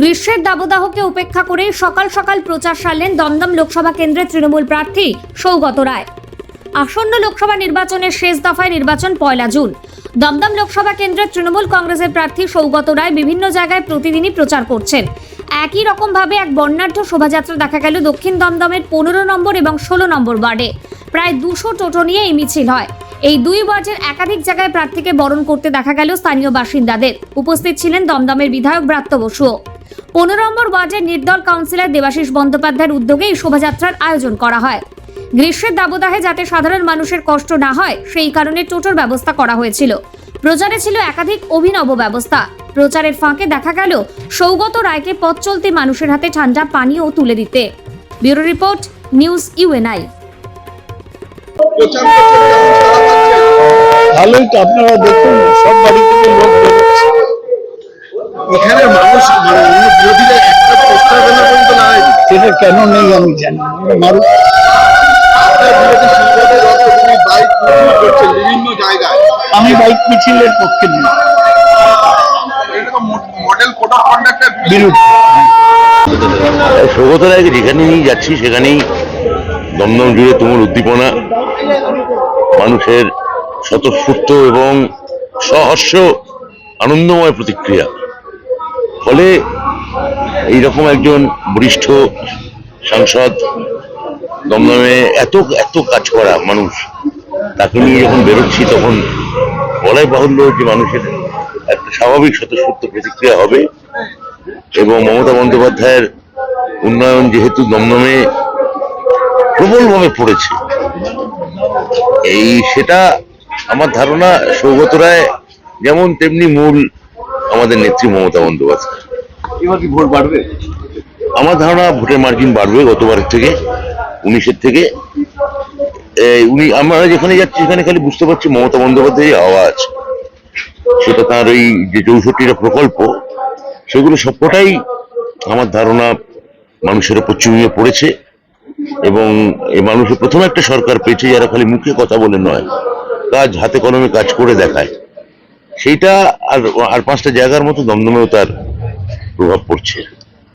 গ্রীষ্মের দাবদাহকে উপেক্ষা করে সকাল সকাল প্রচার সারলেন দমদম লোকসভা কেন্দ্রের তৃণমূল প্রার্থী সৌগত রায়। আসন্ন লোকসভা নির্বাচনের শেষ দফায় নির্বাচন পয়লা জুন। দমদম লোকসভা কেন্দ্রের তৃণমূল কংগ্রেসের প্রার্থী সৌগত রায় বিভিন্ন জায়গায় প্রতিদিনই প্রচার করছেন। একই রকমভাবে এক বর্ণাঢ্য শোভাযাত্রা দেখা গেল দক্ষিণ দমদমের পনেরো নম্বর এবং ষোলো নম্বর ওয়ার্ডে। প্রায় দুশো টোটো নিয়ে এই মিছিল হয়। এই দুই ওয়ার্ডের একাধিক জায়গায় প্রার্থীকে বরণ করতে দেখা গেল স্থানীয় বাসিন্দাদের। উপস্থিত ছিলেন দমদমের বিধায়ক ব্রাত্য বসুও। পনেরো নম্বর ওয়ার্ডের নির্দল কাউন্সিলর দেবাশিস বন্দ্যোপাধ্যায়ের উদ্যোগে এই শোভাযাত্রার আয়োজন করা হয়। গ্রীষ্মের দাবদাহে যাতে সাধারণ মানুষের কষ্ট না হয়, সেই কারণে টোটোর ব্যবস্থা করা হয়েছিল। প্রচারে ছিল একাধিক অভিনব ব্যবস্থা। প্রচারের ফাঁকে দেখা গেল সৌগত রায়কে পথ চলতি মানুষের হাতে ঠান্ডা পানীয় তুলে দিতে। Bureau report, news UNI? ভালোই তো, আপনারা দেখুন, সব বাড়ি থেকে লোক এখানে মানুষ লাগায়নি কেন নেই আমি জানি করছেন আমি বাইক মিছিলের পক্ষে সৌগত রায়কে যেখানে নিয়ে যাচ্ছি, সেখানেই দমদম জুড়ে তুমুল উদ্দীপনা। মানুষের স্বতঃস্ফূর্ত এবং সহস্য আনন্দময় প্রতিক্রিয়া। ফলে এইরকম একজন বরিষ্ঠ সাংসদ, দমদমে এত এত কাজ করা মানুষ, তাকে নিয়ে যখন বেরোচ্ছি তখন বলাই বাহুল্য যে মানুষের একটা স্বাভাবিক স্বতঃস্ফূর্ত প্রতিক্রিয়া হবে এবং মমতা বন্দ্যোপাধ্যায়ের উন্নয়ন যেহেতু দমদমে প্রবলভাবে পড়েছে, এই সেটা আমার ধারণা সৌগত রায় যেমন তেমনি মূল আমাদের নেত্রী মমতা বন্দ্যোপাধ্যায়। এবার কি ভোট বাড়বে? আমার ধারণা ভোটের মার্জিন বাড়বে গতবারের থেকে, উনিশের থেকে। উনি, আমরা যেখানে যাচ্ছি সেখানে খালি বুঝতে পারছি মমতা বন্দ্যোপাধ্যায়ের আওয়াজ। সেটা তার ওই যে চৌষট্টিটা প্রকল্প, সেগুলো সবকটাই আমার ধারণা মানুষের ওপর চুমিয়ে পড়েছে। এবং এই মানুষের প্রথম একটা সরকার পেয়েছে যারা খালি মুখে কথা বলে নয়, কাজ হাতে কলমে কাজ করে দেখায়। সেইটা আর আর পাঁচটা জায়গার মতো দমদমেও তার প্রভাব পড়ছে